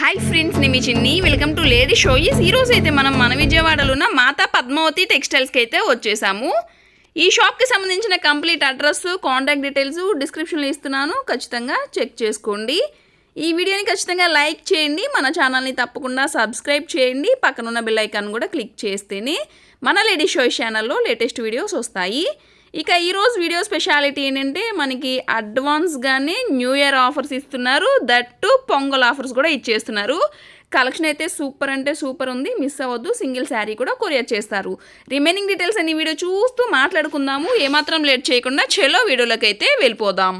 Hi friends నేను మీ చిన్ని. Welcome to lady షోయిస్ ఈరోజు అయితే మనం మన విజయవాడలో ఉన్న మాతా పద్మావతి టెక్స్టైల్స్కి అయితే వచ్చేసాము. ఈ షాప్కి సంబంధించిన కంప్లీట్ అడ్రస్ కాంటాక్ట్ డీటెయిల్స్ డిస్క్రిప్షన్లో ఇస్తున్నాను. ఖచ్చితంగా చెక్ చేసుకోండి. ఈ వీడియోని ఖచ్చితంగా లైక్ చేయండి. మన ఛానల్ని తప్పకుండా సబ్స్క్రైబ్ చేయండి. పక్కన ఉన్న బెల్ ఐకాన్ కూడా క్లిక్ చేస్తేనే మన లేడీ షోయిస్ ఛానల్లో లేటెస్ట్ వీడియోస్ వస్తాయి. ఇక ఈరోజు వీడియో స్పెషాలిటీ ఏంటంటే మనకి అడ్వాన్స్గానే న్యూ ఇయర్ ఆఫర్స్ ఇస్తున్నారు. దట్టు పొంగల్ ఆఫర్స్ కూడా ఇచ్చేస్తున్నారు. కలెక్షన్ అయితే సూపర్ అంటే సూపర్ ఉంది. మిస్ అవ్వద్దు. సింగిల్ శారీ కూడా కొరియర్ చేస్తారు. రిమైనింగ్ డీటెయిల్స్ అన్ని వీడియో చూస్తూ మాట్లాడుకుందాము. ఏమాత్రం లేట్ చేయకుండా చెలో వీడియోలోకి అయితే వెళ్ళిపోదాం.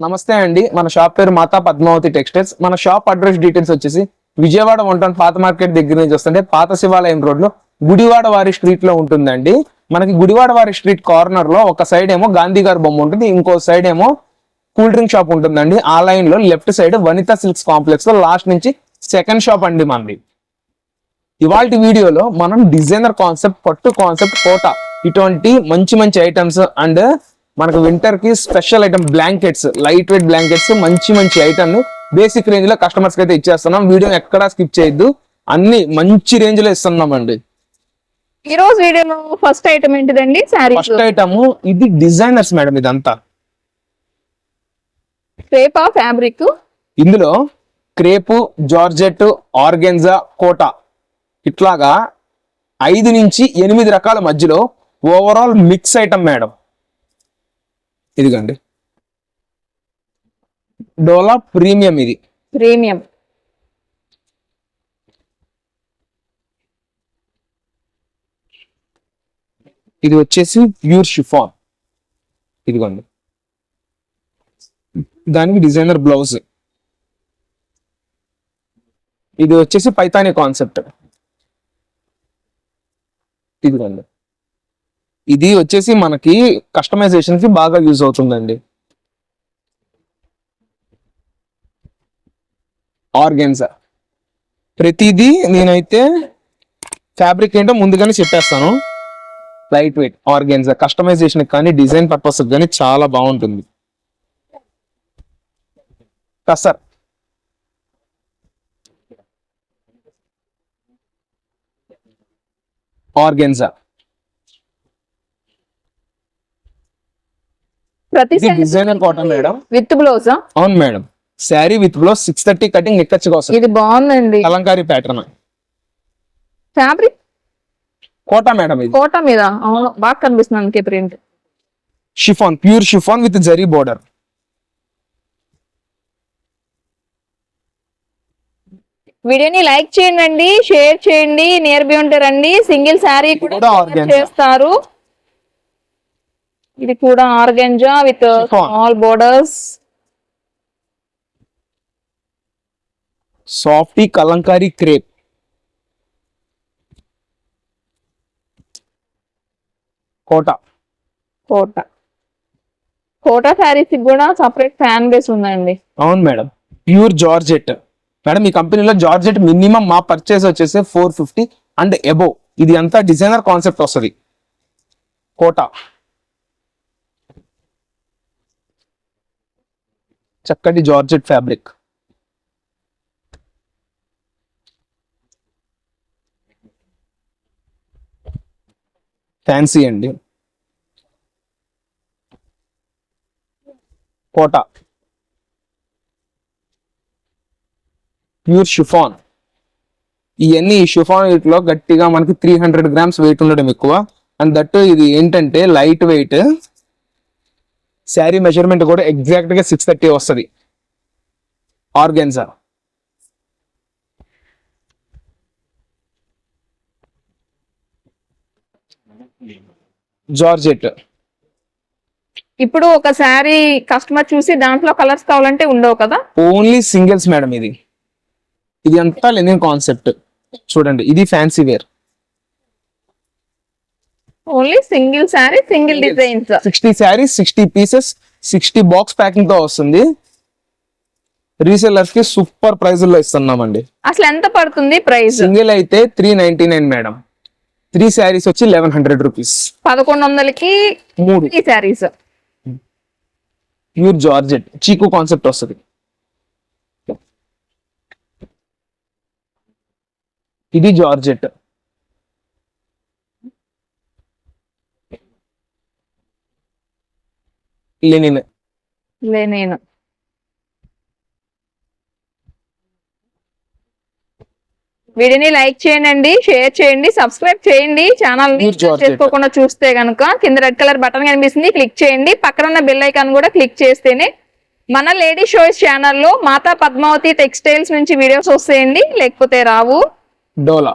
నమస్తే అండి. మన షాప్ పేరు మాతా పద్మావతి టెక్స్టైల్స్. మన షాప్ అడ్రస్ డీటెయిల్స్ వచ్చేసి విజయవాడ వంటన్ పాత మార్కెట్ దగ్గర నుంచి వస్తుంటే పాత శివాలయం రోడ్లో గుడివాడ వారి స్ట్రీట్లో ఉంటుందండి. మనకి గుడివాడ వారి స్ట్రీట్ కార్నర్లో ఒక సైడ్ ఏమో గాంధీ గారి బొమ్మ ఉంటుంది ఇంకో సైడ్ ఏమో కూల్ డ్రింక్ షాప్ ఉంటుందండి. ఆ లైన్లో లెఫ్ట్ సైడ్ వనిత సిల్క్స్ కాంప్లెక్స్లో లాస్ట్ నుంచి సెకండ్ షాప్ అండి మనది ఇవాళ వీడియోలో మనం డిజైనర్ కాన్సెప్ట్ పట్టు కాన్సెప్ట్ కోట ఇటువంటి మంచి మంచి ఐటమ్స్ అండ్ మనకు వింటర్కి special item blankets light weight blankets మంచి మంచి ఐటమ్ బేసిక్ రేంజ్లో కస్టమర్స్కి అయితే ఇచ్చేస్తున్నాం. వీడియో ఎక్కడా స్కిప్ చేయొద్దు. అన్ని మంచి రేంజ్లో ఇస్తున్నాం అండి ఈ రోజు వీడియోలో ఫస్ట్ ఐటమ్ ఏంటిదండి? శారీస్ ఫస్ట్ ఐటమ్ ఇది డిజైనర్స్ మేడం ఇదంతా. రేపా ఫ్యాబ్రిక్ ఇందులో క్రేపు జార్జెట్ ఆర్గెన్జా కోట. ఇట్లాగా ఐదు నుంచి ఎనిమిది రకాల మధ్యలో ఓవరాల్ మిక్స్ ఐటమ్ మేడం. ఇదిగండి. డోలా ప్రీమియం ఇది. ప్రీమియం. ఇది వచ్చేసి ప్యూర్ షిఫాన్. ఇదిగోండి. దానికి డిజైనర్ బ్లౌజ్. ఇది వచ్చేసి పైతాని కాన్సెప్ట్. ఇదిగోండి. ఇది వచ్చేసి మనకి కస్టమైజేషన్కి బాగా యూజ్ అవుతుందండి. ఆర్గెన్సా ప్రతిదీ నేనైతే ఫ్యాబ్రిక్ ఏంటో ముందుగానే చెప్పేస్తాను. లైట్ వెయిట్ ఆర్గెన్జా కస్టమైజేషన్ కానీ డిజైన్ పర్పస్ కానీ చాలా బాగుంటుంది. కసర్ ఆర్గెన్జా. ప్రతి ఇది డిజైనర్ కాటన్ మేడం. విత్ బ్లౌజా? అవును madam. Sari with blouse six thirty cutting ఇది బాగుందండి. Kalamkari pattern. Fabric Kota madam ఇది. కోట మీద అవును బాగా కనిపిస్తుంది అందుకే print. Chiffon pure chiffon with zari border. వీడియోని లైక్ చేయండి షేర్ చేయండి నియర్ బై ఉంటారండి సింగిల్ శారీ కూడా. చేస్తారు. ఇది కూడా organza with. Small borders. Softy kalamkari crepe. Kota. Kota. Kota saris కూడా సపరేట్ ఫ్యాన్ బేస్ ఉందండి. అవును మేడం. Pure georgette. మేడం ఈ కంపెనీలో జార్జెట్ మినిమం మా పర్చేస్ వచ్చేసి ఫోర్ ఫిఫ్టీ అండ్ ఎబో ఇది అంతా డిజైనర్ కాన్సెప్ట్ వస్తుంది. కోట. చక్కటి జార్జెట్ ఫ్యాబ్రిక్ ఫ్యాన్సీ అండి. కోట ప్యూర్ షిఫాన్ ఇవన్నీ షిఫాన్ వీటిలో గట్టిగా మనకి త్రీ హండ్రెడ్ గ్రామ్స్ వెయిట్ ఉండడం ఎక్కువ. అండ్ దట్ ఇది ఏంటంటే లైట్ వెయిట్ శారీ మెజర్మెంట్ కూడా ఎగ్జాక్ట్గా సిక్స్ థర్టీ వస్తుంది. Organza georgette. ఇప్పుడు ఒక శారీ కస్టమర్ చూసి దాంట్లో కలర్స్ కావాలంటే ఉండవు కదా? ఓన్లీ సింగిల్స్ మేడం ఇది. ఇది అంతా లెనిన్ కాన్సెప్ట్. చూడండి ఇది fancy wear only single sari single designs. Sixty saris sixty pieces sixty box ప్యాకింగ్తో వస్తుంది. రీసెల్లర్స్కి సూపర్ ప్రైస్లో ఇస్తున్నామండి. అసలు ఎంత పడుతుంది ప్రైస్ సింగిల్ అయితే three ninety nine madam. Three saris వచ్చి లెవెన్ హండ్రెడ్ రూపీస్ పదకొండు వందలకి మూడు. ఈ శారీస్. Pure georgette. చీకు కాన్సెప్ట్ వస్తుంది. ఇది జార్జెట్. లెనిన్. లే వీడియోని లైక్ చేయండి షేర్ చేయండి సబ్స్క్రైబ్ చేయండి. ఛానల్. చేసుకోకుండా చూస్తే కనుక కింద రెడ్ కలర్ బటన్ కనిపిస్తుంది క్లిక్ చేయండి. పక్కన ఉన్న బెల్ ఐకాన్ కూడా క్లిక్ చేస్తేనే మన లేడీ షోస్ ఛానల్లో మాతా పద్మావతి టెక్స్టైల్స్ నుంచి వీడియోస్ వస్తాయండి. లేకపోతే రావు. డోలా.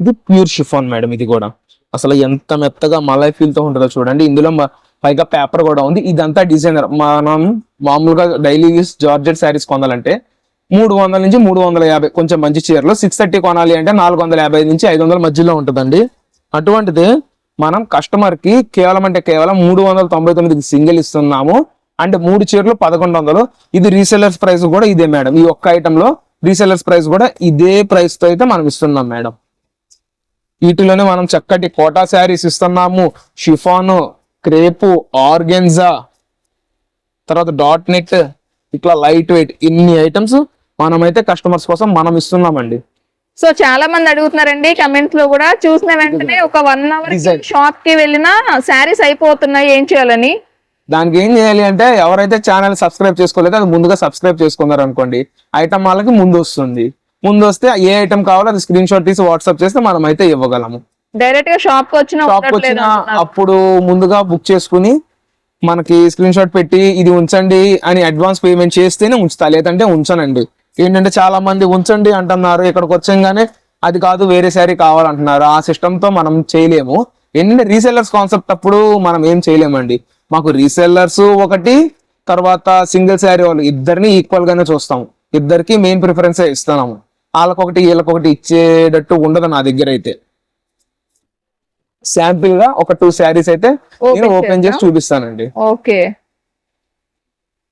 ఇది ప్యూర్ షిఫాన్ మేడం ఇది కూడా. అసలు ఎంత మెత్తగా మలై ఫీల్తో ఉంటుందో చూడండి. ఇందులో పైగా పేపర్ కూడా ఉంది. ఇదంతా డిజైనర్ మనం మామూలుగా డైలీ యూస్ జార్జెట్ శారీస్ కొనాలంటే మూడు వందల నుంచి మూడు వందల యాభై కొంచెం మంచి చీరలు. సిక్స్ థర్టీ కొనాలి అంటే నాలుగు వందల యాభై నుంచి ఐదు వందల మధ్యలో ఉంటుందండి. అటువంటిది మనం కస్టమర్కి కేవలం అంటే కేవలం మూడు వందల తొంభై తొమ్మిది సింగిల్ ఇస్తున్నాము. అంటే మూడు చీరలు పదకొండు వందలు. ఇది రీసెలర్స్ ప్రైస్ కూడా ఇదే మేడం. ఈ ఒక్క ఐటెంలో రీసెలర్స్ ప్రైస్ కూడా ఇదే ప్రైస్తో అయితే మనం ఇస్తున్నాం మేడం. వీటిలోనే మనం చక్కటి కోటా శారీస్ ఇస్తున్నాము. షిఫాను క్రేపు ఆర్గెన్జా తర్వాత డాట్ నెట్ ఇట్లా లైట్ వెయిట్ ఇన్ని ఐటమ్స్ మనమైతే కస్టమర్స్ కోసం మనం ఇస్తున్నామండి. సో చాలా మంది అడుగుతున్నారండి కమెంట్స్లో కూడా చూసిన వెంటనే ఒక వన్ అవర్. షాప్కి వెళ్ళినా శారీస్ అయిపోతున్నాయి ఏం చేయాలని? దానికి ఏం చేయాలి అంటే ఎవరైతే ఛానల్ సబ్స్క్రైబ్ చేసుకోలేదో అది ముందుగా సబ్స్క్రైబ్ చేసుకున్నారు అనుకోండి ఐటమ్ వాళ్ళకి ముందు వస్తుంది. ముందు వస్తే ఏ ఐటమ్ కావాలో అది స్క్రీన్ షాట్ తీసి వాట్సాప్ చేస్తే మనం అయితే ఇవ్వగలము. డైరెక్ట్గా షాప్కి వచ్చిన అప్పుడు ముందుగా బుక్ చేసుకుని మనకి స్క్రీన్ షాట్ పెట్టి ఇది ఉంచండి అని అడ్వాన్స్ పేమెంట్ చేస్తేనే ఉంచుతా లేదంటే ఉంచనండి. ఏంటంటే చాలా మంది ఉంచండి అంటున్నారు ఇక్కడికి వచ్చంగానే అది కాదు వేరే శారీ కావాలంటున్నారు. ఆ సిస్టమ్తో మనం చేయలేము. ఏంటంటే రీసెల్లర్స్ కాన్సెప్ట్ అప్పుడు మనం ఏం చేయలేమండి. మాకు రీసెల్లర్స్ ఒకటి తర్వాత సింగిల్ శారీ వాళ్ళు ఇద్దరిని ఈక్వల్ గానే చూస్తాం. ఇద్దరికి మెయిన్ ప్రిఫరెన్స్ ఇస్తున్నాము. వాళ్ళకొకటి వీళ్ళకొకటి ఇచ్చేటట్టు ఉండదు నా దగ్గర అయితే. శాంపిల్గా ఒక టూ శారీస్ అయితే నేను ఓపెన్ చేసి. చూపిస్తానండి. ఓకే.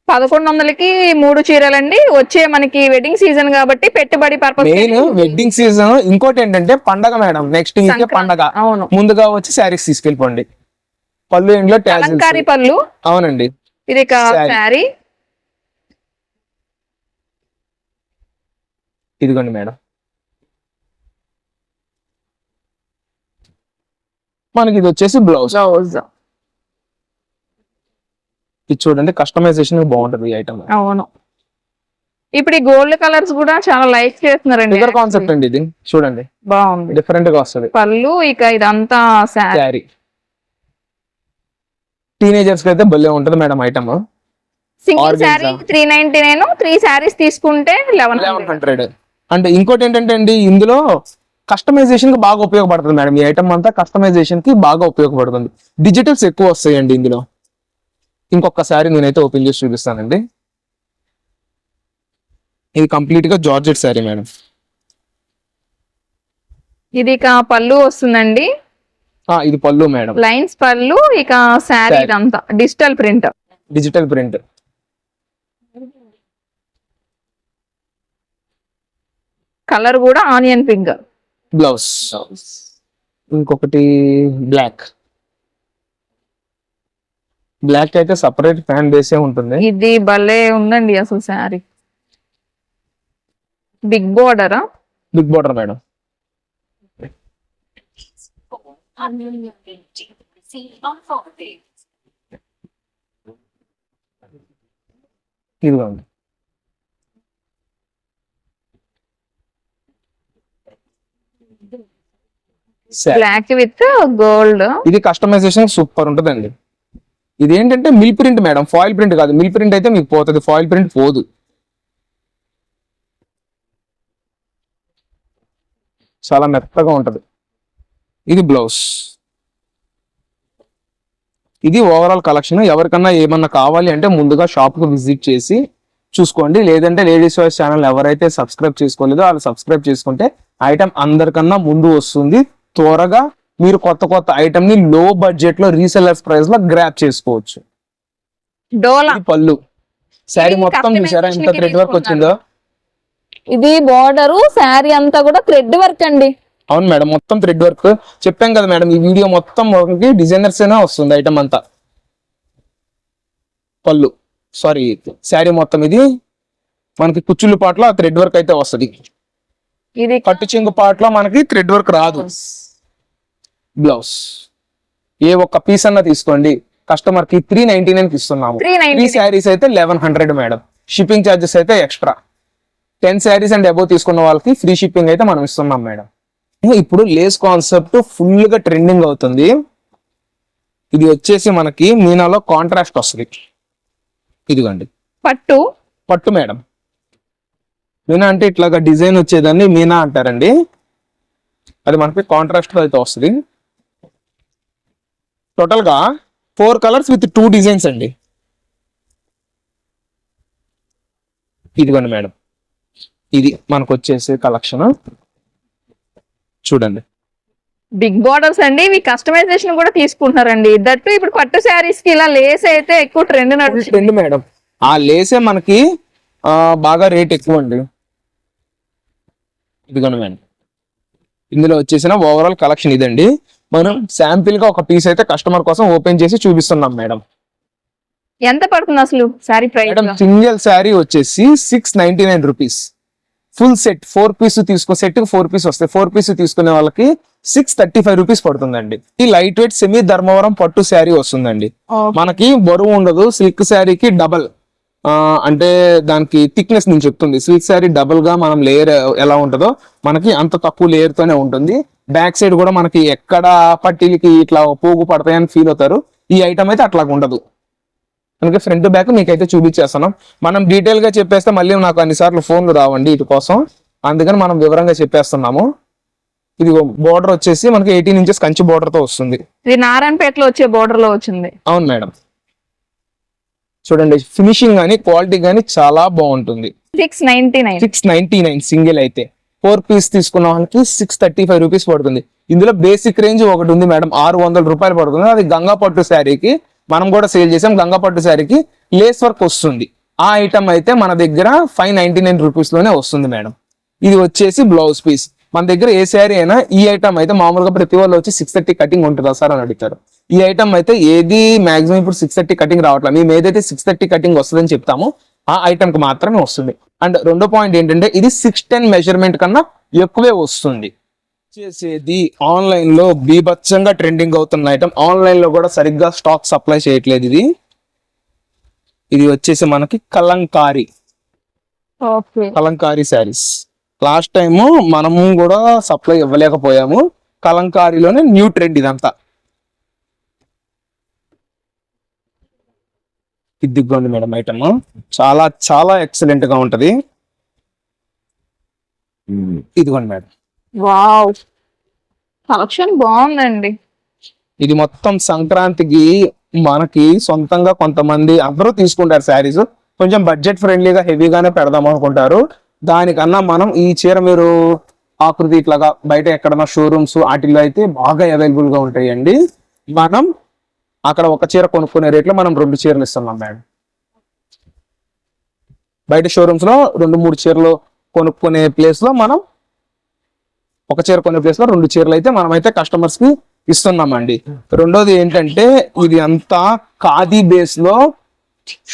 పదకొండు వందలకి మూడు చీరలండి. వచ్చే మనకి వెడ్డింగ్ సీజన్ కాబట్టి పెట్టుబడి పర్పస్ మెయిన్ వెడ్డింగ్ సీజన్ ఇంకోటి ఏంటంటే పండగ మేడం. నెక్స్ట్ సంక్రాంతి. పండగ. అవును. ముందుగా వచ్చి శారీస్ తీసుకెళ్ళిపోండి. పళ్ళు ఇంట్లో అలంకారి పళ్ళు. అవునండి. ఇది. శారీ. ఇదిగోండి మేడం. మనకి ఇది వచ్చేసి బ్లౌజ్. బ్లౌజ్. ఇది చూడండి కస్టమైజేషన్ బాగుంటది ఈ ఐటమ్ అవును. ఇప్పుడు ఈ గోల్డ్ కలర్స్ కూడా చాలా లైక్ చేస్తున్నారండి ఫిగర్ కాన్సెప్ట్ అండి ఇది. చూడండి. బాగుంది. డిఫరెంట్గా వస్తుంది. పళ్ళు ఇక ఇదంతా శారీ. టీనేజర్స్కి అయితే భలే ఉంటది madam item single. Sari three ninety nine three saris తీసుకుంటే లెవెన్ లెవెన్ హండ్రెడ్ అంటే ఇంకోటి ఏంటంటే అండి ఇందులో కస్టమైజేషన్కి బాగా ఉపయోగపడుతుంది మేడం. ఈ ఐటమ్ అంతా కస్టమైజేషన్కి బాగా ఉపయోగపడుతుంది. డిజిటల్స్ ఎక్కువ వస్తాయండి ఇందులో. ఇంకొకసారి నేనైతే ఓపెన్ చేసి చూపిస్తానండి. ఇది కంప్లీట్గా జార్జెట్ శారీ మేడం. ఇది ఇక పళ్ళు వస్తుందండి. ఇది పళ్ళు మేడం. లైన్స్ పళ్ళు ఇక శారీ. ఇదంతా. Digital print. Digital print. Colour కూడా ఆనియన్ పింక్. బ్లౌజ్ ఇంకొకటి బ్లాక్ బ్లాక్ అయితే సపరేట్ ఫ్యాన్ బేసే ఉంటుంది. ఇది భలే ఉందండి అసలు శారీ. బిగ్ బోర్డరా బిగ్ బార్డర్ మేడం ఇదిగోండి. బ్లాక్ విత్ గోల్డ్ ఇది కస్టమైజేషన్ సూపర్ ఉంటుందండి. ఇది ఏంటంటే mill print madam foil print కాదు. మిల్ ప్రింట్ అయితే మీకు పోతుంది. ఫాయిల్ ప్రింట్ పోదు. చాలా మెత్తగా ఉంటది. ఇది బ్లౌజ్ ఇది ఓవరాల్ కలెక్షన్ ఎవరికన్నా ఏమన్నా కావాలి అంటే ముందుగా షాప్కు విజిట్ చేసి చూసుకోండి. లేదంటే లేడీస్ వాయిస్ ఛానల్ ఎవరైతే సబ్స్క్రైబ్ చేసుకోలేదో వాళ్ళు సబ్స్క్రైబ్ చేసుకుంటే ఐటమ్ అందరికన్నా ముందు వస్తుంది. త్వరగా మీరు కొత్త కొత్త ఐటమ్ని లో బడ్జెట్లో రీసెలర్స్ ప్రైస్లో గ్రాప్ చేసుకోవచ్చు. డోలా. పళ్ళు. శారీ మొత్తం చూసారా? ఎంత థ్రెడ్ వర్క్ వచ్చిందో? ఇది బార్డర్ శారీ అంతా కూడా థ్రెడ్ వర్క్ అండి. అవును మేడం మొత్తం థ్రెడ్ వర్క్ చెప్పాం కదా మేడం ఈ వీడియో మొత్తం డిజైనర్స్ అయినా వస్తుంది ఐటమ్ అంతా? పళ్ళు. సారీ శారీ మొత్తం ఇది. మనకి కుచ్చులు పాటలో థ్రెడ్ వర్క్ అయితే వస్తది. ఇది కట్టు చెంగు పాటలో మనకి థ్రెడ్ వర్క్ రాదు. బ్లౌజ్. ఏ ఒక్క పీస్ అన్న తీసుకోండి. కస్టమర్కి త్రీ నైన్టీ నైన్ ఇస్తున్నాము. నైన్టీ శారీస్ అయితే eleven hundred madam. Shipping charges అయితే extra. Ten saris and above తీసుకున్న వాళ్ళకి ఫ్రీ షిప్పింగ్ అయితే మనం ఇస్తున్నాం మేడం. ఇప్పుడు లేస్ కాన్సెప్ట్ ఫుల్గా ట్రెండింగ్ అవుతుంది. ఇది వచ్చేసి మనకి మీనాలో కాంట్రాస్ట్ వస్తుంది. ఇదిగోండి. పట్టు. పట్టు మేడం. మీనా అంటే ఇట్లాగా డిజైన్ వచ్చేదాన్ని మీనా అంటారండి. అది మనకి కాంట్రాస్ట్ అయితే వస్తుంది. టోటల్గా four colours with two designs అండి. ఇదిగోండి మేడం. ఇది మనకు వచ్చేసి కలెక్షన్. చూడండి. బిగ్ బార్డర్స్ అండి ఇవి కస్టమైజేషన్ కూడా తీసుకుంటున్నారండి. దట్టు ఇప్పుడు పట్టు శారీస్కి ఇలా లేస్ అయితే ఎక్కువ ట్రెండ్ నడుస్తుంది. Trend madam. ఆ లేసే మనకి బాగా రేట్ ఎక్కువ అండి. ఇదిగోండి మేడం. ఇందులో వచ్చేసిన ఓవరాల్ కలెక్షన్ ఇదండి. మనం శాంపిల్గా ఒక పీస్ అయితే కస్టమర్ కోసం ఓపెన్ చేసి చూపిస్తున్నాం మేడం. ఎంత పడుతుంది అసలు శారీ ప్రైస్ సింగిల్ శారీ వచ్చేసి six ninety nine rupees full set four piece తీసుకో సెట్ ఫోర్ పీస్ వస్తాయి. ఫోర్ పీస్ తీసుకునే వాళ్ళకి సిక్స్ థర్టీ ఫైవ్ రూపీస్ పడుతుందండి. ఈ లైట్ వెయిట్ సెమీ ధర్మవరం పట్టు శారీ వస్తుందండి. మనకి బరువు ఉండదు సిల్క్ శారీకి డబల్ అంటే దానికి థిక్నెస్ నేను చెప్తుంది. సిల్క్ శారీ డబుల్గా మనం లేయర్ ఎలా ఉంటుందో మనకి అంత తక్కువ లేయర్ తోనే ఉంటుంది. బ్యాక్ సైడ్ కూడా మనకి ఎక్కడ పట్టీలకి ఇట్లా పోగు పడతాయని ఫీల్ అవుతారు. ఈ ఐటమ్ అయితే అట్లా ఉండదు. అందుకే ఫ్రంట్ బ్యాక్ మీకైతే చూపించేస్తున్నాం. మనం డీటెయిల్గా చెప్పేస్తే మళ్ళీ నాకు అన్నిసార్లు ఫోన్లు రావండి ఇటు కోసం. అందుకని మనం వివరంగా చెప్పేస్తున్నాము. ఇది బోర్డర్ వచ్చేసి మనకి ఎయిటీన్ ఇంచెస్ కంచి border తో వస్తుంది. ఇది నారాయణపేటలో వచ్చే బోర్డర్లో వచ్చింది. అవును మేడం. చూడండి ఫినిషింగ్ కానీ క్వాలిటీ కానీ చాలా బాగుంటుంది. Six ninety nine six ninety nine single అయితే. ఫోర్ పీస్ తీసుకున్న వాళ్ళకి సిక్స్ థర్టీ ఫైవ్ రూపీస్ పడుతుంది. ఇందులో బేసిక్ రేంజ్ ఒకటి ఉంది మేడం. ఆరు వందల రూపాయలు పడుతుంది. అది గంగా పట్టు శారీకి మనం కూడా సేల్ చేసాం. గంగా పట్టు శారీకి లేస్ వర్క్ వస్తుంది. ఆ ఐటమ్ అయితే మన దగ్గర ఫైవ్ నైన్టీ నైన్ రూపీస్లోనే వస్తుంది మేడం. ఇది వచ్చేసి బ్లౌజ్ పీస్. మన దగ్గర ఏ శారీ అయినా ఈ ఐటమ్ అయితే మామూలుగా ప్రతి వాళ్ళు వచ్చి సిక్స్ థర్టీ కటింగ్ ఉంటుందా సార్ అని అడుగుతారు. ఈ ఐటమ్ అయితే ఏది మాక్సిమం ఇప్పుడు సిక్స్ థర్టీ కటింగ్ రావట్లేదు మేము ఏదైతే సిక్స్ థర్టీ కటింగ్ వస్తుందని చెప్తామో ఆ ఐటమ్కి మాత్రమే వస్తుంది. అండ్ రెండో పాయింట్ ఏంటంటే ఇది సిక్స్ టెన్ మెజర్మెంట్ కన్నా ఎక్కువే వస్తుంది. చేసేది ఆన్లైన్లో బీభత్సంగా ట్రెండింగ్ అవుతున్న ఐటమ్ ఆన్లైన్లో కూడా సరిగ్గా స్టాక్ సప్లై చేయట్లేదు ఇది. ఇది వచ్చేసి మనకి kalamkari. Kalamkari saris. Last time మనము కూడా సప్లై ఇవ్వలేకపోయాము. కలంకారీలోనే న్యూ ట్రెండ్ ఇదంతా. ఇదిగోండి మేడం ఐటమ్ చాలా చాలా ఎక్సలెంట్గా ఉంటది. ఇదిగోండి మేడం. వావ్. కలెక్షన్ బాగుందండి. ఇది మొత్తం సంక్రాంతికి మనకి సొంతంగా కొంతమంది అందరూ తీసుకుంటారు శారీస్ కొంచెం బడ్జెట్ ఫ్రెండ్లీగా హెవీగానే పెడదాం అనుకుంటారు. దానికన్నా మనం ఈ చీర మీరు ఆకృతి ఇట్లాగా బయట ఎక్కడన్నా షోరూమ్స్ వాటిల్లో అయితే బాగా అవైలబుల్గా ఉంటాయండి. మనం అక్కడ ఒక చీర కొనుక్కునే రేట్లో మనం రెండు చీరలు ఇస్తున్నాం మేడం బయట షోరూమ్స్లో రెండు మూడు చీరలు కొనుక్కునే ప్లేస్లో మనం ఒక చీర కొనే ప్లేస్లో రెండు చీరలు అయితే మనం అయితే కస్టమర్స్కి ఇస్తున్నామండి. రెండోది ఏంటంటే ఇది అంతా ఖాదీ బేస్లో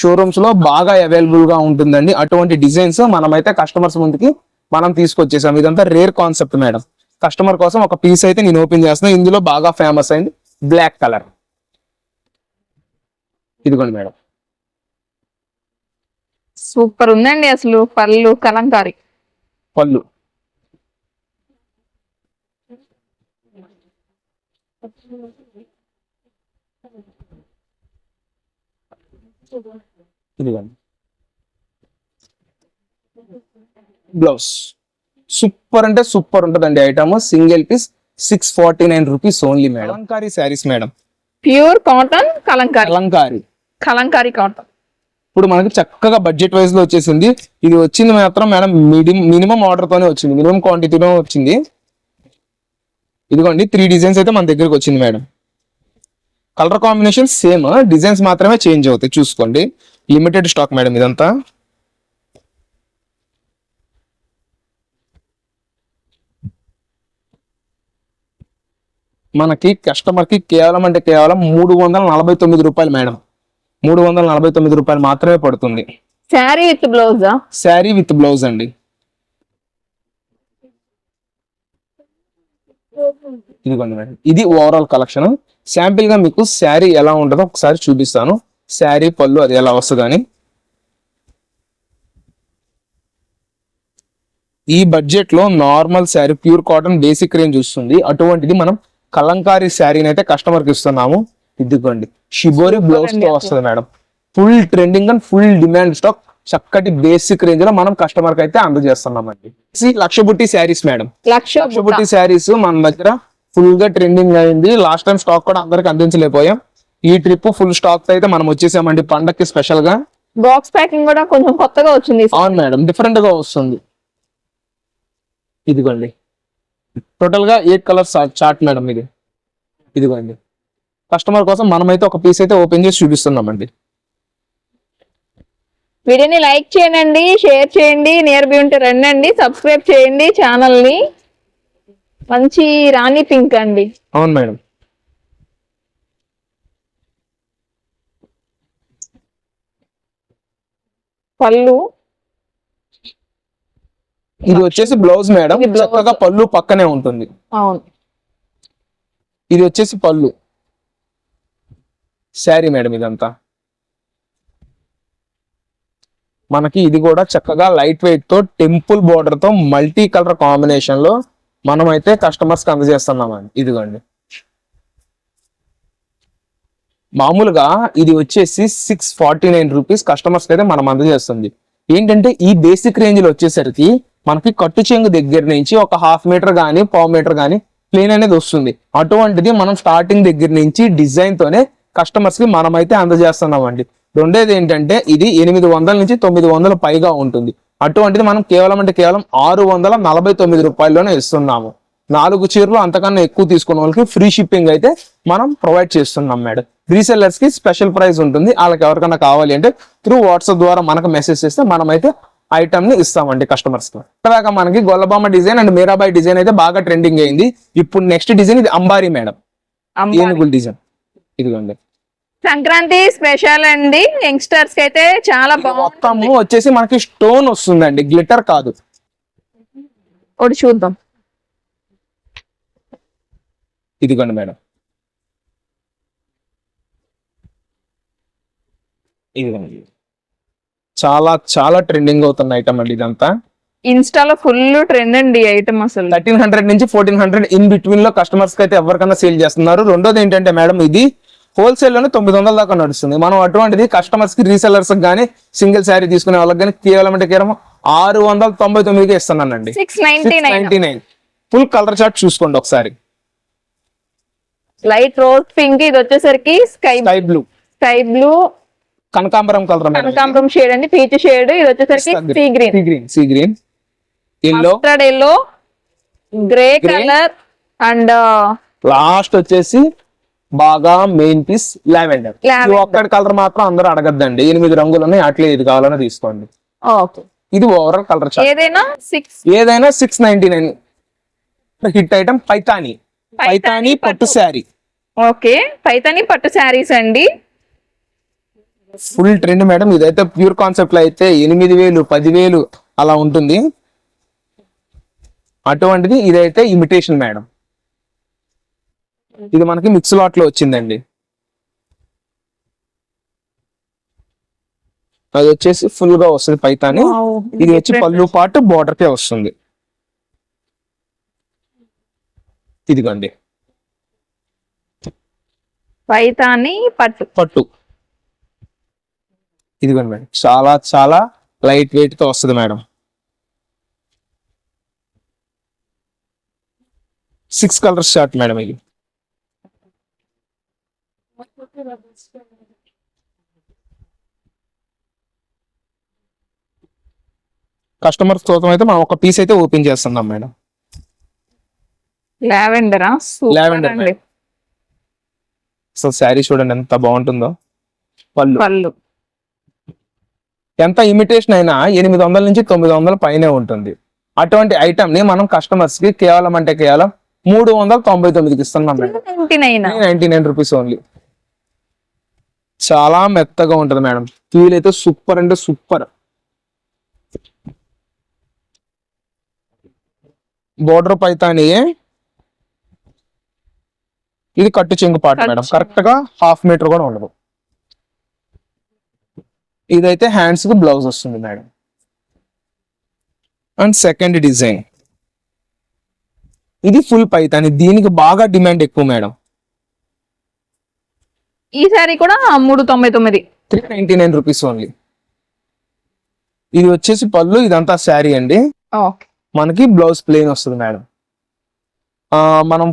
షోరూమ్స్లో బాగా అవైలబుల్గా ఉంటుందండి. అటువంటి డిజైన్స్ మనమైతే కస్టమర్స్ ముందుకి మనం తీసుకొచ్చేసాం. ఇదంతా రేర్ కాన్సెప్ట్ మేడం కస్టమర్ కోసం ఒక పీస్ అయితే నేను ఓపెన్ చేస్తున్నా. ఇందులో బాగా ఫేమస్ అయింది బ్లాక్ కలర్ ఇదిగోండి మేడం. సూపర్ ఉందండి అసలు పళ్ళు కలంకారీ. పళ్ళు. ఇదిగోండి. బ్లౌజ్. సూపర్ అంటే సూపర్ ఉంటదండి item. Single piece six forty nine rupees only madam. Kalamkari saris madam. Pure cotton kalamkari. Kalamkari. Kalamkari cotton. ఇప్పుడు మనకి చక్కగా బడ్జెట్ వైజ్లో వచ్చేసింది. ఇది వచ్చింది మాత్రం మేడం మినిమం మినిమం ఆర్డర్ తోనే వచ్చింది. మినిమం క్వాంటిటీలో వచ్చింది. ఇదిగోండి త్రీ డిజైన్స్ అయితే మన దగ్గరకు వచ్చింది madam colour combination same designs మాత్రమే చేంజ్ అవుతాయి. చూసుకోండి. లిమిటెడ్ స్టాక్ మేడం ఇదంతా. మనకి కస్టమర్కి కేవలం అంటే కేవలం మూడు వందల నలభై తొమ్మిది రూపాయలు మేడం మూడు వందల నలభై తొమ్మిది రూపాయలు మాత్రమే పడుతుంది. శారీ విత్ బ్లౌజా శారీ విత్ బ్లౌజ్ అండి. ఇదిగోండి మేడం. ఇది ఓవరాల్ కలెక్షన్ శాంపిల్గా మీకు శారీ ఎలా ఉంటుందో ఒకసారి చూపిస్తాను. శారీ పళ్ళు అది ఎలా వస్తుందని ఈ బడ్జెట్లో normal sari pure cotton basic range వస్తుంది. అటువంటిది మనం కలంకారీ శారీని అయితే కస్టమర్కి ఇస్తున్నాము. ఇదిగోండి. షిబోరి బ్లౌజ్తో వస్తుంది madam. Full trending and full demand stock చక్కటి బేసిక్ రేంజ్లో మనం కస్టమర్కి అయితే అందజేస్తున్నామండి. లక్ష బుట్టి శారీస్ మేడం. లక్ష బుట్టి. శారీస్ మన దగ్గర ఫుల్గా ట్రెండింగ్ అయింది. లాస్ట్ టైం స్టాక్ కూడా అందరికి అందించలేకపోయాం. ఈ ట్రిప్ ఫుల్ స్టాక్ అయితే మనం వచ్చేసామండి పండక్కి స్పెషల్గా. బాక్స్ ప్యాకింగ్ కూడా కొంచెం కొత్తగా వచ్చింది. అవును మేడం డిఫరెంట్గా వస్తుంది. ఇదిగోండి. టోటల్గా ఎయిట్ కలర్ చార్ట్ మేడం ఇది. ఇదిగోండి. కస్టమర్ కోసం మనమైతే ఒక పీస్ అయితే ఓపెన్ చేసి చూపిస్తున్నామండి. వీడియోని లైక్ చేయండి షేర్ చేయండి నియర్ బై ఉంటే రండి సబ్స్క్రైబ్ చేయండి ఛానల్ని మంచి రాణి పింక్ అండి. అవును మేడం. పళ్ళు. ఇది వచ్చేసి బ్లౌజ్ మేడం. చక్కగా పళ్ళు పక్కనే ఉంటుంది. అవును. ఇది వచ్చేసి పళ్ళు. శారీ మేడం ఇదంతా. మనకి ఇది కూడా చక్కగా లైట్ వెయిట్తో టెంపుల్ బోర్డర్తో మల్టీ కలర్ కాంబినేషన్లో మనం అయితే కస్టమర్స్కి అందజేస్తున్నామండి. ఇదిగోండి. మామూలుగా ఇది వచ్చేసి సిక్స్ ఫార్టీ నైన్ రూపీస్ కస్టమర్స్కి అయితే మనం అందజేస్తుంది. ఏంటంటే ఈ బేసిక్ రేంజ్లో వచ్చేసరికి మనకి కట్టు చెంగు దగ్గర నుంచి ఒక హాఫ్ మీటర్ గానీ పావు మీటర్ గానీ ప్లేన్ అనేది వస్తుంది. అటువంటిది మనం స్టార్టింగ్ దగ్గర నుంచి డిజైన్ తోనే కస్టమర్స్కి మనమైతే అందజేస్తున్నామండి. రెండోది ఏంటంటే ఇది ఎనిమిది వందల నుంచి తొమ్మిది వందల పైగా ఉంటుంది. అటువంటిది మనం కేవలం అంటే కేవలం ఆరు వందల నలభై తొమ్మిది రూపాయల్లోనే ఇస్తున్నాము. నాలుగు చీరలు అంతకన్నా ఎక్కువ తీసుకున్న వాళ్ళకి ఫ్రీ షిప్పింగ్ అయితే మనం ప్రొవైడ్ చేస్తున్నాం మేడం. రీసెల్లర్స్కి స్పెషల్ ప్రైస్ ఉంటుంది. వాళ్ళకి ఎవరికైనా కావాలి అంటే త్రూ వాట్సాప్ ద్వారా మనకు మెసేజ్ చేస్తే మనమైతే ఐటమ్ని ఇస్తామండి కస్టమర్స్కి ఇప్పటిదాకా మనకి Gollabhama design and Meerabai design అయితే బాగా ట్రెండింగ్ అయింది. ఇప్పుడు నెక్స్ట్ డిజైన్ ఇది అంబారీ మేడం. ఏనుగుల డిజైన్. ఇదిగోండి. సంక్రాంతి స్పెషల్ అండి. యంగ్స్టర్స్కి అయితే చాలా బాగుంది మొత్తము వచ్చేసి మనకి స్టోన్ వస్తుందండి. గ్లిటర్ కాదు. ఒకటి చూద్దాం. ఇదిగోండి మేడం. ఇదిగోండి. చాలా చాలా ట్రెండింగ్ అవుతున్న ఐటమ్ అండి ఇదంతా. ఇన్స్టాలో ఫుల్ ట్రెండ్ అండి ఐటమ్ అసలు. థర్టీన్ హండ్రెడ్ నుంచి ఫోర్టీన్ హండ్రెడ్ ఇన్ బిట్వీన్లో కస్టమర్స్కి అయితే ఎవరికైనా సేల్ చేస్తున్నారు. రెండోది ఏంటంటే మేడం ఇది హోల్సేల్లోనే తొమ్మిది వందల దాకా నడుస్తుంది. మనం అటువంటిది కస్టమర్స్కి రీసెలర్స్ కానీ సింగిల్ శారీ తీసుకునే వాళ్ళకి కానీ కేవలం అంటే కేవలం ఆరు వందల తొంభై తొమ్మిదికి ఇస్తున్నానండి ninety nine full colour chart చూసుకోండి ఒకసారి. లైట్ రోజ్ పింక్ ఇది వచ్చేసరికి sky sky blue sky blue కనకాంబరం కలర్ కనకాంబరం షేడ్ అండి. పీచ్ షేడ్ ఇది వచ్చేసరికి sea green sea green sea green yellow yellow grey. Colour and last వచ్చేసి బాగా మెయిన్ పీస్ లావెండర్ Lavender. ఒక్కటి కలర్ మాత్రం అందరూ అడగద్దండి. ఎనిమిది రంగులు ఉన్నాయి అట్లే ఇది కావాలని తీసుకోండి. ఇది ఓవరాల్ కలర్ ఏదైనా సిక్స్ ఏదైనా six ninety nine hit item Paithani. Paithani పట్టు. శారీ. ఓకే. పైతాని పట్టు శారీస్ అండి. ఫుల్ ట్రెండ్ మేడం ఇదైతే ప్యూర్ కాన్సెప్ట్లో అయితే ఎనిమిది వేలు పదివేలు అలా ఉంటుంది. అటువంటిది ఇదైతే ఇమిటేషన్ మేడం ఇది మనకి మిక్స్ లాట్లో వచ్చిందండి. అది వచ్చేసి ఫుల్గా వస్తుంది పైతాని. ఇది వచ్చి పళ్ళు పాటు border కే వస్తుంది. ఇదిగోండి. పైతాని పట్టు. పట్టు. ఇదిగోండి మేడం. చాలా చాలా లైట్ వెయిట్తో వస్తుంది madam. Six colours shirt madam ఇది. కస్టమర్స్ కోసం అయితే మనం ఒక పీస్ అయితే ఓపెన్ చేస్తున్నాం మేడం లావెండరా అసలు శారీ చూడండి ఎంత బాగుంటుందో. పళ్ళు. పళ్ళు. ఎంత ఇమిటేషన్ అయినా ఎనిమిది వందల నుంచి తొమ్మిది వందల పైనే ఉంటుంది. అటువంటి ఐటమ్ని మనం కస్టమర్స్కి కేవలం అంటే కేవలం మూడు వందల తొంభై తొమ్మిదికి ఇస్తున్నాం నైన్టీ నైన్ రూపీస్ ఓన్లీ చాలా మెత్తగా ఉంటుంది మేడం. ఫీల్ అయితే సూపర్ అంటే సూపర్. బోర్డర్ పైతాని ఇది కట్టు చెంగు పాట మేడం. కరెక్ట్గా హాఫ్ మీటర్ కూడా ఉండదు. ఇదైతే హ్యాండ్స్కి బ్లౌజ్ వస్తుంది మేడం. అండ్ సెకండ్ డిజైన్ ఇది ఫుల్ పైతాని దీనికి బాగా డిమాండ్ ఎక్కువ మేడం. ఈ సారీ కూడా మూడు తొంభై తొమ్మిది. Three ninety nine rupees only ఇది వచ్చేసి పళ్ళు ఇదంతా శారీ అండి. మనకి బ్లౌజ్ ప్లెయిన్ వస్తుంది మేడం. మనం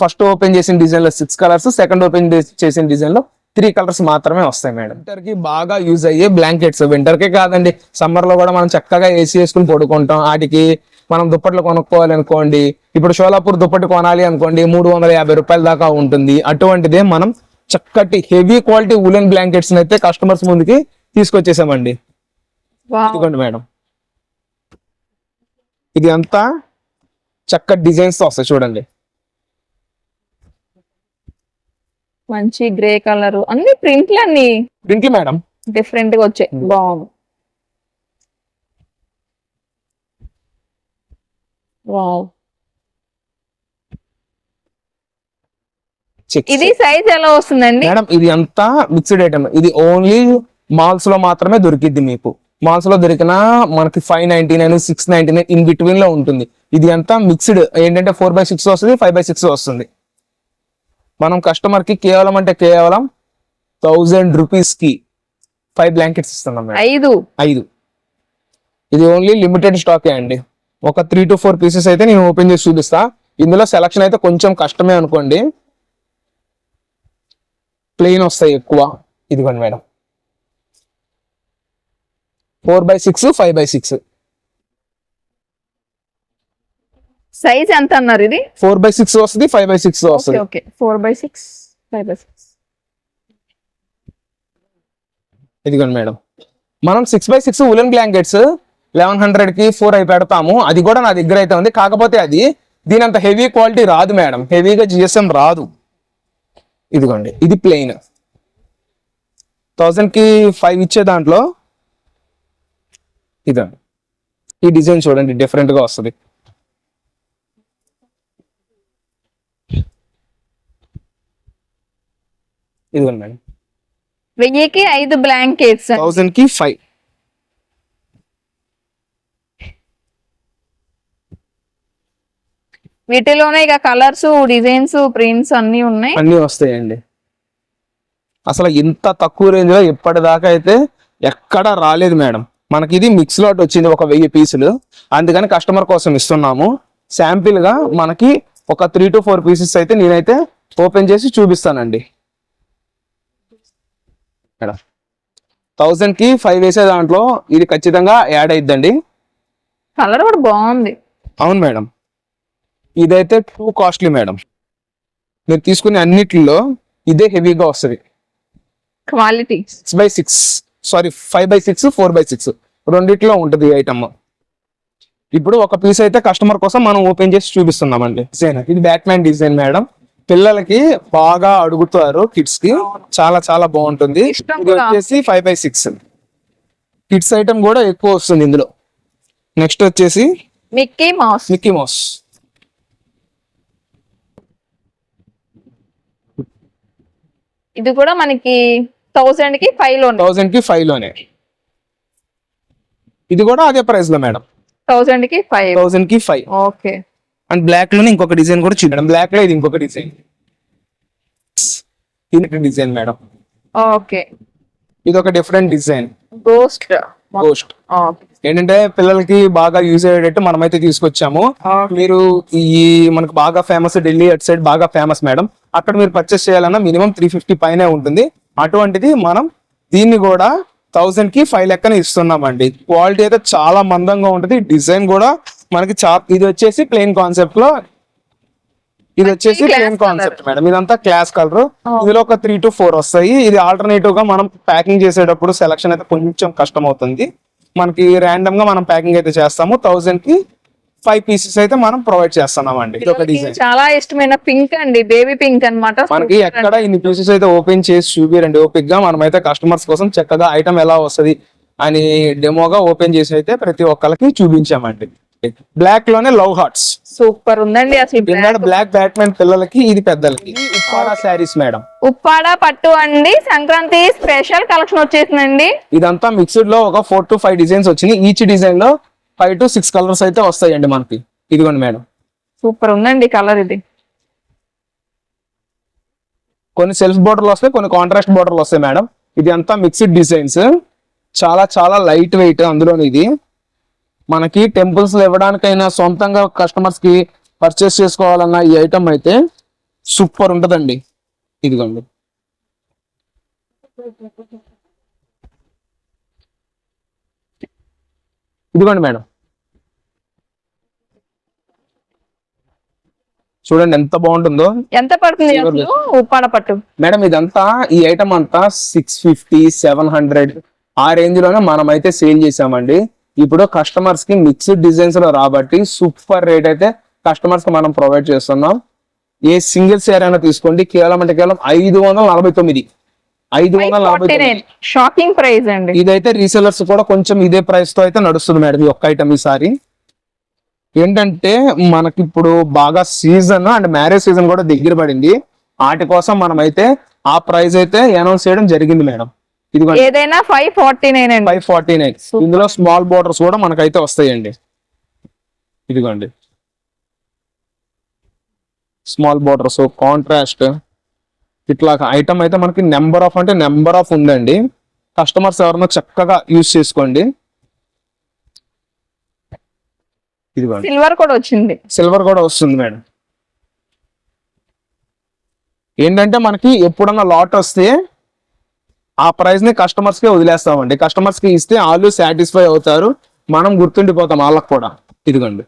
ఫస్ట్ ఓపెన్ చేసిన డిజైన్లో సిక్స్ కలర్స్ సెకండ్ ఓపెన్ చేసిన డిజైన్లో త్రీ కలర్స్ మాత్రమే వస్తాయి మేడం. వింటర్కి బాగా యూజ్ అయ్యే బ్లాంకెట్స్ వింటర్ కే కాదండి సమ్మర్లో కూడా మనం చక్కగా ఏసీ వేసుకుని పడుకుంటాం. వాటికి మనం దుప్పట్లు కొనుక్కోవాలి అనుకోండి ఇప్పుడు షోలాపూర్ దుప్పటి కొనాలి అనుకోండి మూడు వందల యాభై రూపాయల దాకా ఉంటుంది. అటువంటిదే మనం చక్కటి హెవీ క్వాలిటీ ఉలెన్ బ్లాంకెట్స్ అయితే కస్టమర్స్ ముందుకి తీసుకొచ్చేసామండి. ఇదిగోండి మేడం. ఇది అంతా చక్కటి డిజైన్స్తో వస్తాయి చూడండి. మంచి గ్రే కలర్. అన్ని ప్రింట్లు అన్ని ప్రింట్లు మేడం. డిఫరెంట్గా వచ్చాయి బాగుంది. వావ్. ఇది సైజ్ ఎలా వస్తుందండి? మేడం ఇది అంతా మిక్స్డ్ ఐటమ్ ఇది ఓన్లీ మాల్స్లో మాత్రమే దొరికిద్ది మీకు. మాల్స్లో దొరికిన మనకి five ninety nine six ninety nine in బిట్వీన్లో ఉంటుంది. ఇది అంతా మిక్స్డ్ ఏంటంటే ఫోర్ బై సిక్స్ వస్తుంది ఫైవ్ బై సిక్స్ వస్తుంది. మనం కస్టమర్కి కేవలం అంటే కేవలం థౌజండ్ రూపీస్కి ఫైవ్ బ్లాంకెట్స్ ఇస్తున్నాం ఐదు. ఐదు. ఇది ఓన్లీ లిమిటెడ్ స్టాకే అండి. ఒక త్రీ టు ఫోర్ పీసెస్ అయితే నేను ఓపెన్ చేసి చూపిస్తా. ఇందులో సెలక్షన్ అయితే కొంచెం కష్టమే అనుకోండి. ప్లెయిన్ వస్తాయి ఎక్కువ. ఇదిగోండి madam. Four by six five by six size ఎంత అన్నారు ఇది? ఫోర్ బై సిక్స్ వస్తుంది ఫైవ్ బై సిక్స్ వస్తుంది. Okay four by six five by six ఇదిగోండి మేడం. మనం six by six woollen blankets eleven హండ్రెడ్కి ఫోర్ అయి పెడతాము. అది కూడా నా దగ్గర అయితే ఉంది. కాకపోతే అది దీని అంత హెవీ క్వాలిటీ రాదు మేడం. హెవీగా జిఎస్ఎం రాదు. ఇదిగోండి ఇది ప్లెయిన్ థౌజండ్కి ఫైవ్ ఇచ్చే దాంట్లో ఇదండి. ఈ డిజైన్ చూడండి డిఫరెంట్గా వస్తుంది. ఇదిగోండి మేడం. వెయ్యికి ఐదు బ్లాంకెట్స్ థౌజండ్కి ఫైవ్ వీటిలోనే ఇక కలర్స్ డిజైన్స్ ప్రింట్స్ అన్ని ఉన్నాయి. అన్నీ వస్తాయండి. అసలు ఇంత తక్కువ రేంజ్లో ఇప్పటిదాకా అయితే ఎక్కడ రాలేదు మేడం. మనకి ఇది మిక్స్ లాట్ వచ్చింది ఒక వెయ్యి పీసులు. అందుకని కస్టమర్ కోసం ఇస్తున్నాము. శాంపిల్గా మనకి ఒక త్రీ టు ఫోర్ పీసెస్ అయితే నేనైతే ఓపెన్ చేసి చూపిస్తానండి. మేడం. థౌజండ్కి ఫైవ్ వేసే దాంట్లో ఇది ఖచ్చితంగా యాడ్ అయిద్దండి. కలర్ కూడా బాగుంది. అవును మేడం. ఇదైతే టూ కాస్ట్లీ మేడం మీరు తీసుకునే అన్నిటిలో ఇదే హెవీగా వస్తుంది. Quality six by six sorry five by six four by six రెండిట్లో ఉంటుంది ఈ ఐటమ్ ఇప్పుడు ఒక పీస్ అయితే కస్టమర్ కోసం మనం ఓపెన్ చేసి చూపిస్తున్నామండి. డిజైన్ ఇది బ్యాట్మ్యాన్ డిజైన్ మేడం పిల్లలకి బాగా అడుగుతారు కిడ్స్కి చాలా చాలా బాగుంటుంది. ఇది. వచ్చేసి five by six kids item కూడా ఎక్కువ వస్తుంది ఇందులో. నెక్స్ట్ వచ్చేసి మిక్కీ మౌస్ మిక్కీ మౌస్ ఇది కూడా మనకి థౌసండ్కి ఫైవ్లో థౌజండ్కి ఫైవ్లోనే. ఇది కూడా అదే ప్రైస్లో మేడం థౌసండ్కి ఫైవ్ థౌజండ్కి ఫైవ్ ఓకే అండ్ బ్లాక్లోనే ఇంకొక డిజైన్ కూడా చూడండి బ్లాక్లో ఇది ఇంకొక డిజైన్ ఇది డిజైన్ మేడం ఓకే ఇది ఒక డిఫరెంట్ డిజైన్ గోస్ట్ పోస్ట్ ఏంటంటే పిల్లలకి బాగా యూజ్ అయ్యేటట్టు మనమైతే తీసుకొచ్చాము. మీరు ఈ మనకు బాగా ఫేమస్ ఢిల్లీ అటు సైడ్ బాగా ఫేమస్ మేడం అక్కడ మీరు పర్చేస్ చేయాలన్నా మినిమం త్రీ ఫిఫ్టీ పైనే ఉంటుంది. అటువంటిది మనం దీన్ని కూడా థౌసండ్కి ఫైవ్ లెక్కన ఇస్తున్నామండి. క్వాలిటీ అయితే చాలా మందంగా ఉంటుంది. డిజైన్ కూడా మనకి చా ఇది వచ్చేసి ప్లెయిన్ కాన్సెప్ట్లో ఇది వచ్చేసి ప్లెయిన్. కాన్సెప్ట్ మేడం ఇదంతా క్లాస్ కలర్ ఇందులో ఒక త్రీ టు ఫోర్ వస్తాయి. ఇది ఆల్టర్నేటివ్గా మనం ప్యాకింగ్ చేసేటప్పుడు సెలక్షన్ అయితే కొంచెం కష్టం అవుతుంది మనకి ర్యాండమ్గా మనం ప్యాకింగ్ అయితే చేస్తాము. థౌసండ్కి ఫైవ్ పీసెస్ అయితే మనం ప్రొవైడ్ చేస్తున్నాం అండి ఇది ఒక డిజైన్ చాలా ఇష్టమైన పింక్ అండి. బేబీ పింక్ అన్నమాట. మనకి ఎక్కడ ఇన్ని పీసెస్ అయితే ఓపెన్ చేసి చూపిరండి ఓపిక్గా మనం అయితే కస్టమర్స్ కోసం చక్కగా ఐటమ్ ఎలా వస్తది అని డెమోగా ఓపెన్ చేసి అయితే ప్రతి ఒక్కరికి చూపించామండి. బ్లాక్లోనే లవ్ హార్ట్స్ సూపర్ ఉందండి అసలు బ్లాక్ బ్యాట్మెన్ పిల్లలకి ఇది పెద్దలకి. ఉప్పాడ శారీస్ మేడం ఉప్పాడ పట్టు అండి. సంక్రాంతి స్పెషల్ కలెక్షన్ వచ్చేసిందండి. ఇదంతా మిక్స్డ్లో ఒక ఫోర్ టు ఫైవ్ డిజైన్స్ వచ్చినాయి. ఈచ్ డిజైన్లో ఫైవ్ టు సిక్స్ కలర్స్ అయితే వస్తాయండి మనకి. ఇదిగోండి మేడం సూపర్ ఉందండి కలర్ ఇది. కొన్ని సెల్ఫ్ బోర్డర్లు వస్తాయి కొన్ని కాంట్రాస్ట్ బోర్డర్లు వస్తాయి మేడం ఇది అంతా మిక్స్డ్ డిజైన్స్ చాలా చాలా లైట్ వెయిట్ అందులో ఇది. మనకి టెంపుల్స్ ఇవ్వడానికైనా సొంతంగా కస్టమర్స్కి పర్చేస్ చేసుకోవాలన్న ఈ ఐటమ్ అయితే సూపర్ ఉంటదండి. ఇదిగోండి. ఇదిగోండి మేడం. చూడండి ఎంత బాగుంటుందో. ఎంత పడుతుంది ఉప్పాడ పట్టు. మేడం ఇదంతా ఈ ఐటమ్ అంతా సిక్స్ ఫిఫ్టీ సెవెన్ హండ్రెడ్ ఆ రేంజ్లోనే మనం అయితే సేల్ చేసామండి ఇప్పుడు కస్టమర్స్కి మిక్స్డ్ డిజైన్స్లో రాబట్టి సూపర్ రేట్ అయితే కస్టమర్స్కి మనం ప్రొవైడ్ చేస్తున్నాం. ఏ సింగిల్ షేర్ అయినా తీసుకోండి. కేవలం అంటే కేవలం ఐదు వందల నలభై తొమ్మిది. ఐదు వందల నలభై షాకింగ్ ప్రైస్ అండి. ఇదైతే రీసెలర్స్ కూడా కొంచెం ఇదే ప్రైస్తో అయితే నడుస్తుంది మేడం ఈ ఒక్క ఐటమ్ ఈసారి. ఏంటంటే మనకి ఇప్పుడు బాగా సీజన్ అండ్ మ్యారేజ్ సీజన్ కూడా దగ్గర పడింది. వాటి కోసం మనం అయితే ఆ ప్రైస్ అయితే అనౌన్స్ చేయడం జరిగింది మేడం. ఏదైనా ఫైవ్ ఫార్టీ నైన్ అండి. ఫైవ్ ఫార్టీ నైన్ ఇందులో స్మాల్ బోర్డర్స్ కూడా మనకైతే వస్తాయండి. ఇదిగోండి. స్మాల్ బోర్డర్స్ కాంట్రాస్ట్ ఇట్లా ఐటమ్ అయితే మనకి నెంబర్ ఆఫ్ అంటే నెంబర్ ఆఫ్ ఉందండి. కస్టమర్స్ ఎవరైనా చక్కగా యూజ్ చేసుకోండి. ఇదిగోండి. సిల్వర్ కూడా వచ్చింది. సిల్వర్ కూడా వస్తుంది మేడం. ఏంటంటే మనకి ఎప్పుడన్నా లాట్ వస్తే ఆ ప్రైస్ని కస్టమర్స్కి వదిలేస్తామండి. కస్టమర్స్కి ఇస్తే వాళ్ళు సాటిస్ఫై అవుతారు. మనం గుర్తుండిపోతాం వాళ్ళకి కూడా. ఇదిగోండి.